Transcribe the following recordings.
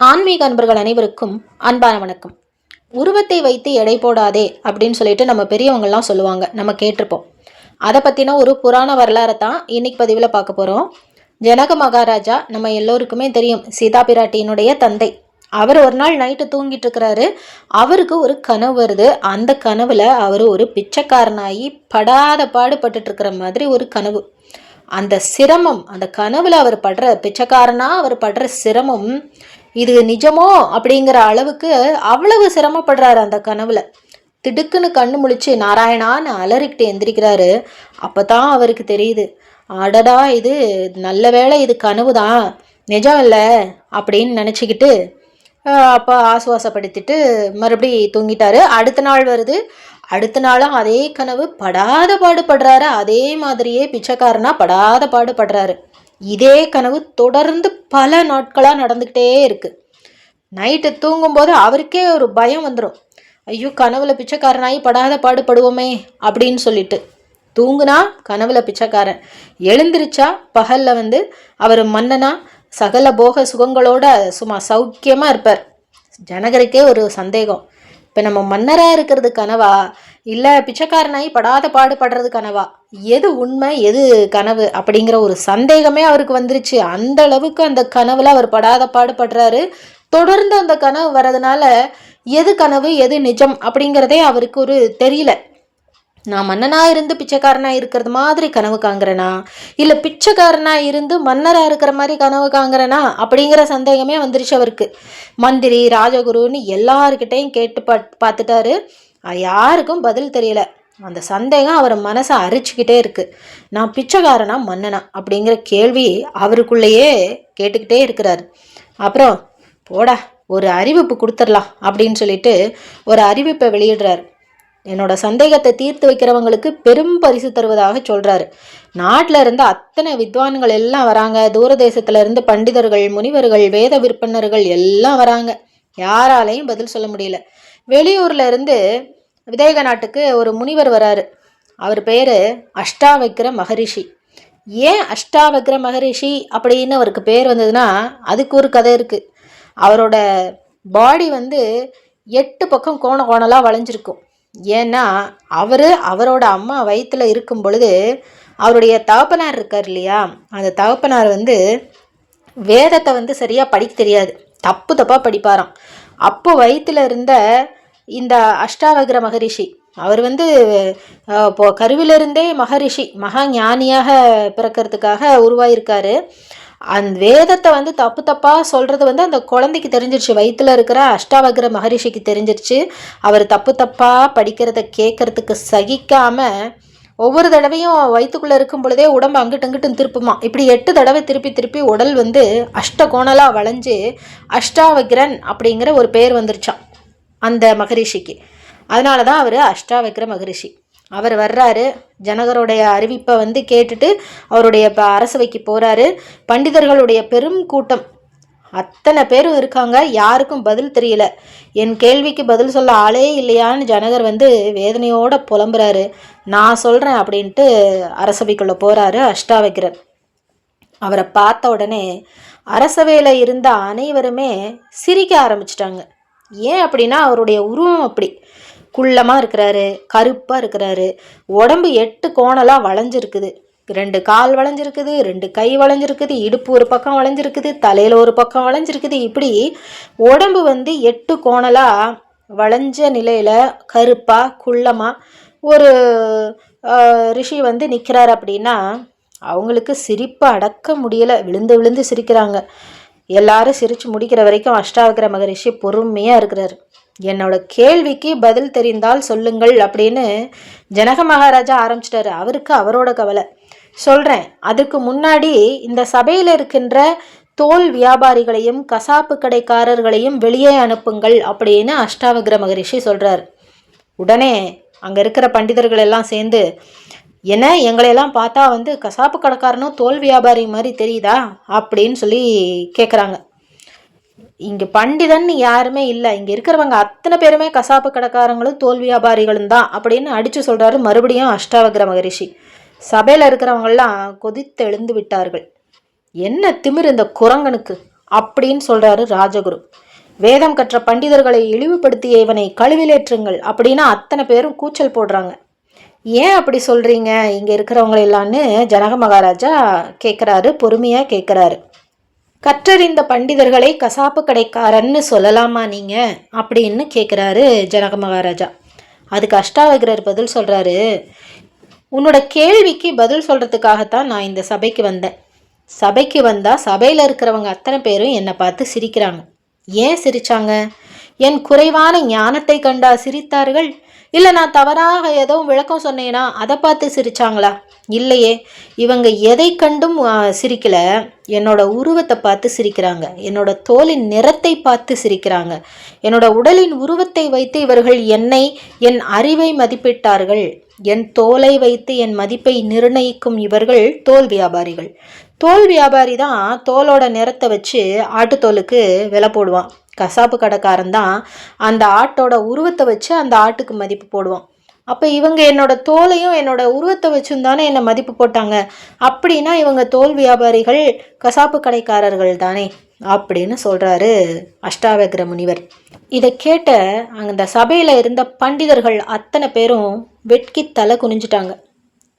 ஆன்மீக அன்பர்கள் அனைவருக்கும் அன்பான வணக்கம். உருவத்தை வைத்து எடை போடாதே அப்படின்னு சொல்லிட்டு நம்ம பெரியவங்கள்லாம் சொல்லுவாங்க. நம்ம கேட்டிருப்போம். அதை பற்றின ஒரு புராண வரலாறை தான் இன்னைக்கு பதிவில் பார்க்க போகிறோம் ஜனக மகாராஜா நம்ம எல்லோருக்குமே தெரியும். சீதா பிராட்டியினுடைய தந்தை. அவர் ஒரு நாள் நைட்டு தூங்கிட்டு இருக்கிறாரு. அவருக்கு ஒரு கனவு வருது. அந்த கனவுல அவர் ஒரு பிச்சைக்காரனாகி படாத பாடுபட்டுட்டு இருக்கிற மாதிரி ஒரு கனவு. அந்த சிரமம் அந்த கனவுல அவர் படுற பிச்சைக்காரனா அவர் படுற சிரமம் இது நிஜமோ அப்படிங்கிற அளவுக்கு அவ்வளவு சிரமப்படுறாரு அந்த கனவுல. திடுக்குன்னு கண்ணு முழிச்சு நாராயணான்னு அலறிக்கிட்டு எந்திரிக்கிறாரு. அப்பதான் அவருக்கு தெரியுது அடடா இது நல்ல வேளை இது கனவு தான் நிஜம் இல்லை அப்படின்னு நினச்சிக்கிட்டு அப்போ ஆசுவாசப்படுத்திட்டு மறுபடி தூங்கிட்டாரு. அடுத்த நாள் வருது அடுத்த நாளும் அதே கனவு படாத பாடுபடுறாரு. அதே மாதிரியே பிச்சைக்காரனா படாத பாடுபடுறாரு. இதே கனவு தொடர்ந்து பல நாட்களாக நடந்துக்கிட்டே இருக்குது நைட்டு தூங்கும்போது அவருக்கே ஒரு பயம் வந்துடும் ஐயோ கனவுல பிச்சைக்காரனாகி படாத பாடுபடுவோமே அப்படின்னு சொல்லிட்டு. தூங்குனா கனவுல பிச்சைக்காரன். எழுந்திருச்சா பகலில் வந்து அவர் மன்னனா சகல போக சுகங்களோட சும்மா சௌக்கியமாக இருப்பார். ஜனகருக்கே ஒரு சந்தேகம். இப்போ நம்ம மன்னராக இருக்கிறது கனவா? இல்லை பிச்சைக்காரனாகி படாத பாடுபடுறது கனவா? எது உண்மை எது கனவு அப்படிங்கிற ஒரு சந்தேகமே அவருக்கு வந்துருச்சு. அந்த அளவுக்கு அந்த கனவுல அவர் படாத பாடுபடுறாரு. தொடர்ந்து அந்த கனவு வர்றதுனால எது கனவு எது நிஜம் அப்படிங்கிறதே அவருக்கு ஒரு தெரியல. நான் மன்னனாக இருந்து பிச்சைக்காரனா இருக்கிறது மாதிரி கனவு காங்கிறனா இல்லை பிச்சைக்காரனா இருந்து மன்னராக இருக்கிற மாதிரி கனவு காங்கிறனா அப்படிங்கிற சந்தேகமே வந்துருச்சு அவருக்கு. மந்திரி ராஜகுருன்னு எல்லாருக்கிட்டையும் கேட்டு பா பார்த்துட்டாரு. யாருக்கும் பதில் தெரியல. அந்த சந்தேகம் அவர் மனசை அரிச்சுக்கிட்டே இருக்குது நான் பிச்சைக்காரனா மன்னனா? அப்படிங்கிற கேள்வி அவருக்குள்ளேயே கேட்டுக்கிட்டே இருக்கிறாரு. அப்புறம் போடா ஒரு அறிவிப்பு கொடுத்துடலாம் அப்படின்னு சொல்லிட்டு ஒரு அறிவிப்பை வெளியிடுறாரு. என்னோட சந்தேகத்தை தீர்த்து வைக்கிறவங்களுக்கு பெரும் பரிசு தருவதாக சொல்கிறாரு நாட்டில் இருந்து அத்தனை வித்வான்கள் எல்லாம் வராங்க. தூரதேசத்துல இருந்து பண்டிதர்கள் முனிவர்கள் வேத விற்பனர்கள் எல்லாம் வராங்க. யாராலையும் பதில் சொல்ல முடியல. வெளியூர்ல இருந்து விதேக நாட்டுக்கு ஒரு முனிவர் வராரு. அவர் பேரு அஷ்டாவக்கிர மகரிஷி. ஏன் அஷ்டாவக்கிர மகரிஷி அப்படின்னு அவருக்கு பேர் வந்ததுன்னா அதுக்கு ஒரு கதை இருக்குது அவரோட பாடி வந்து எட்டு பக்கம் கோண கோணலாக வளைஞ்சிருக்கும். ஏன்னா அவர் அவரோட அம்மா வயிற்றில் இருக்கும் பொழுது அவருடைய தகப்பனார் இருக்கார் இல்லையா? அந்த தகப்பனார் வந்து வேதத்தை வந்து சரியாக படிக்க தெரியாது. தப்பு தப்பாக படிப்பாராம். அப்போ வயிற்றில் இருந்த இந்த அஷ்டாவகிர மகரிஷி அவர் வந்து இப்போ கருவிலிருந்தே மகரிஷி மகா ஞானியாக பிறக்கிறதுக்காக உருவாயிருக்காரு. அந்த வேதத்தை வந்து தப்பு தப்பாக சொல்கிறது வந்து அந்த குழந்தைக்கு தெரிஞ்சிருச்சு. வயிற்றில் இருக்கிற அஷ்டாவகிர மகரிஷிக்கு தெரிஞ்சிருச்சு. அவர் தப்பு தப்பாக படிக்கிறத கேட்கறதுக்கு சகிக்காமல் ஒவ்வொரு தடவையும் வயிற்றுக்குள்ளே இருக்கும் பொழுதே உடம்பு அங்கிட்டு அங்கிட்டும் திருப்புமா. இப்படி எட்டு தடவை திருப்பி திருப்பி உடல் வந்து அஷ்ட கோணலாக வளைஞ்சு அஷ்டாவக்ரன் அப்படிங்கிற ஒரு பேர் வந்துருச்சான் அந்த மகரிஷிக்கு. அதனால தான் அவர் அஷ்டாவக்ர மகரிஷி. அவர் வர்றாரு. ஜனகருடைய அறிவிப்பை வந்து கேட்டுட்டு அவருடைய அரசவைக்கு போகிறாரு பண்டிதர்களுடைய பெரும் கூட்டம். அத்தனை பேரும் இருக்காங்க. யாருக்கும் பதில் தெரியல. என் கேள்விக்கு பதில் சொல்ல ஆளே இல்லையான்னு ஜனகர் வந்து வேதனையோட புலம்புறாரு. நான் சொல்கிறேன் அப்படின்ட்டு அரசவைக்குள்ளே போகிறாரு அஷ்டாவக்கிரர். அவரை பார்த்த உடனே அரசவையில் இருந்த அனைவருமே சிரிக்க ஆரம்பிச்சிட்டாங்க. ஏன் அப்படின்னா அவருடைய உருவம் அப்படி. குள்ளமாக இருக்கிறாரு கருப்பாக இருக்கிறாரு. உடம்பு எட்டு கோணலாக வளைஞ்சிருக்குது. ரெண்டு கால் வளைஞ்சிருக்குது ரெண்டு கை வளைஞ்சிருக்குது இடுப்பு ஒரு பக்கம் வளைஞ்சிருக்குது தலையில் ஒரு பக்கம் வளைஞ்சிருக்குது. இப்படி உடம்பு வந்து எட்டு கோணலாக வளைஞ்ச நிலையில் கருப்பாக குள்ளமாக ஒரு ரிஷி வந்து நிற்கிறார் அப்படின்னா அவங்களுக்கு சிரிப்பை அடக்க முடியலை. விழுந்து விழுந்து சிரிக்கிறாங்க. எல்லாரும் சிரித்து முடிக்கிற வரைக்கும் அஷ்டாவகிர மகரிஷி பொறுமையாக இருக்கிறார். என்னோட கேள்விக்கு பதில் தெரிந்தால் சொல்லுங்கள் அப்படின்னு ஜனக மகாராஜா ஆரம்பிச்சிட்டாரு. அவருக்கு அவரோட கவலை. சொல்கிறேன் அதுக்கு முன்னாடி இந்த சபையில் இருக்கின்ற தோல் வியாபாரிகளையும் கசாப்பு கடைக்காரர்களையும் வெளியே அனுப்புங்கள் அப்படின்னு அஷ்டாவகிர மகரிஷி சொல்கிறார் உடனே அங்கே இருக்கிற பண்டிதர்கள் எல்லாம் சேர்ந்து என்ன எங்களையெல்லாம் பார்த்தா வந்து கசாப்பு கடைக்காரனும் தோல் வியாபாரி மாதிரி தெரியுதா? அப்படின்னு சொல்லி கேட்குறாங்க இங்கே பண்டிதன் யாருமே இல்லை. இங்கே இருக்கிறவங்க அத்தனை பேருமே கசாப்பு கடைக்காரங்களும் தோல் வியாபாரிகளும் தான் அப்படின்னு அடித்து சொல்கிறாரு மறுபடியும் அஷ்டாவகிர மகரிஷி. சபையில் இருக்கிறவங்களாம் கொதித்து எழுந்து விட்டார்கள். என்ன திமிர் இந்த குரங்கனுக்கு? அப்படின்னு சொல்கிறாரு ராஜகுரு. வேதம் கற்ற பண்டிதர்களை இழிவுபடுத்திய இவனை கழுவிலேற்றுங்கள் அப்படின்னா அத்தனை பேரும் கூச்சல் போடுறாங்க. ஏன் அப்படி சொல்கிறீங்க இங்கே இருக்கிறவங்களெல்லான்னு ஜனக மகாராஜா கேட்குறாரு பொறுமையாக கேட்குறாரு கற்றறிந்த பண்டிதர்களை கசாப்பு கடைக்காரன்னு சொல்லலாமா நீங்கள் அப்படின்னு கேட்குறாரு ஜனக மகாராஜா. அதுக்கு அஷ்டாவகிரர் பதில் சொல்கிறாரு உன்னோட கேள்விக்கு பதில் சொல்கிறதுக்காகத்தான் நான் இந்த சபைக்கு வந்தேன். சபைக்கு வந்தால் சபையில் இருக்கிறவங்க அத்தனை பேரும் என்னை பார்த்து சிரிக்கிறாங்க. ஏன் சிரித்தாங்க என் குறைவான ஞானத்தை கண்டா சிரித்தார்கள்? இல்லை நான் தவறாக ஏதோ விளக்கம் சொன்னேனா அதை பார்த்து சிரிச்சாங்களா? இல்லையே இவங்க எதை கண்டும் சிரிக்கலை சிரிக்கல. என்னோட உருவத்தை பார்த்து சிரிக்கிறாங்க. என்னோட தோலின் நிறத்தை பார்த்து சிரிக்கிறாங்க. என்னோட உடலின் உருவத்தை வைத்து இவர்கள் என்னை என் அறிவை மதிப்பிட்டார்கள். என் தோலை வைத்து என் மதிப்பை நிர்ணயிக்கும் இவர்கள் தோல் வியாபாரிகள். தோல் வியாபாரி தான் தோலோட நிறத்தை வச்சு ஆட்டுத்தோலுக்கு விலை போடுவான். கசாப்பு கடைக்காரன் தான் அந்த ஆட்டோட உருவத்தை வச்சு அந்த ஆட்டுக்கு மதிப்பு போடுவான். அப்போ இவங்க என்னோட தோலையும் என்னோட உருவத்தை வச்சும் தானே என்னை மதிப்பு போட்டாங்க. அப்படின்னா இவங்க தோல் வியாபாரிகள் கசாப்பு கடைக்காரர்கள் தானே அப்படின்னு சொல்கிறாரு அஷ்டாவக்ர முனிவர். இதை கேட்ட அந்த சபையில் இருந்த பண்டிதர்கள் அத்தனை பேரும் வெட்கி தலை குனிஞ்சிட்டாங்க.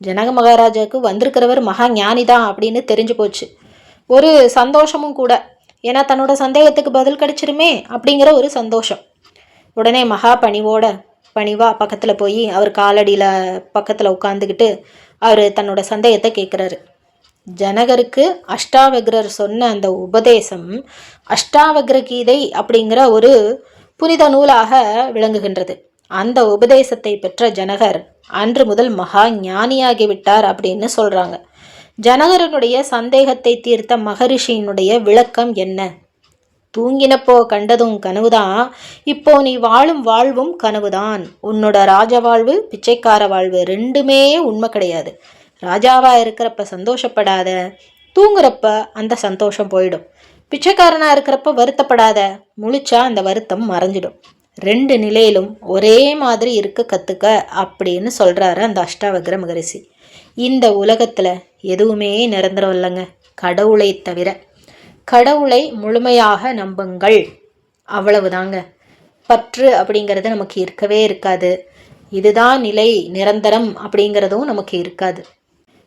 ஜனக மகாராஜாவுக்கு வந்திருக்கிறவர் மகா ஞானி தான் அப்படின்னு தெரிஞ்சு போச்சு. ஒரு சந்தோஷமும் கூட. ஏன்னா தன்னோட சந்தேகத்துக்கு பதில் கிடைச்சிருமே அப்படிங்கிற ஒரு சந்தோஷம். உடனே மகா பணிவோட பணிவாக பக்கத்தில் போய் அவர் காலடியில் பக்கத்தில் உட்காந்துக்கிட்டு அவர் தன்னோட சந்தேகத்தை கேட்குறாரு ஜனகருக்கு அஷ்டாவக்ரர் சொன்ன அந்த உபதேசம் அஷ்டாவக்ர கீதை அப்படிங்கிற ஒரு புனித நூலாக விளங்குகின்றது. அந்த உபதேசத்தை பெற்ற ஜனகர் அன்று முதல் மகா ஞானியாகி விட்டார் அப்படின்னு சொல்கிறாங்க ஜனகரனுடைய சந்தேகத்தை தீர்த்த மகரிஷியினுடைய விளக்கம் என்ன? தூங்கினப்போ கண்டதும் கனவுதான் இப்போ நீ வாழும் வாழ்வும் கனவுதான். உன்னோட ராஜ வாழ்வு பிச்சைக்கார வாழ்வு ரெண்டுமே உண்மை கிடையாது. ராஜாவா இருக்கிறப்ப சந்தோஷப்படாத தூங்குறப்ப அந்த சந்தோஷம் போயிடும். பிச்சைக்காரனாக இருக்கிறப்ப வருத்தப்படாத முழிச்சா அந்த வருத்தம் மறைஞ்சிடும். ரெண்டு நிலையிலும் ஒரே மாதிரி இருக்க கற்றுக்க அப்படின்னு சொல்கிறாரு அந்த அஷ்டாவக்ர மகரிஷி. இந்த உலகத்தில் எதுவுமே நிரந்தரம் இல்லைங்க. கடவுளை தவிர. கடவுளை முழுமையாக நம்புங்கள். அவ்வளவுதாங்க. பற்று அப்படிங்கிறது நமக்கு இருக்கவே இருக்காது. இதுதான் நிலை நிரந்தரம் அப்படிங்கிறதும் நமக்கு இருக்காது.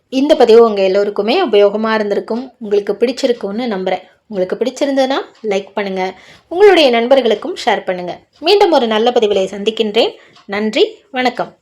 இந்த பதிவு உங்கள் எல்லோருக்குமே உபயோகமாக இருந்திருக்கும். உங்களுக்கு பிடிச்சிருக்கும்னு நம்புகிறேன் உங்களுக்கு பிடிச்சிருந்ததுன்னா லைக் பண்ணுங்கள் உங்களுடைய நண்பர்களுக்கும் ஷேர் பண்ணுங்கள் மீண்டும் ஒரு நல்ல பதிவிலை சந்திக்கின்றேன். நன்றி வணக்கம்.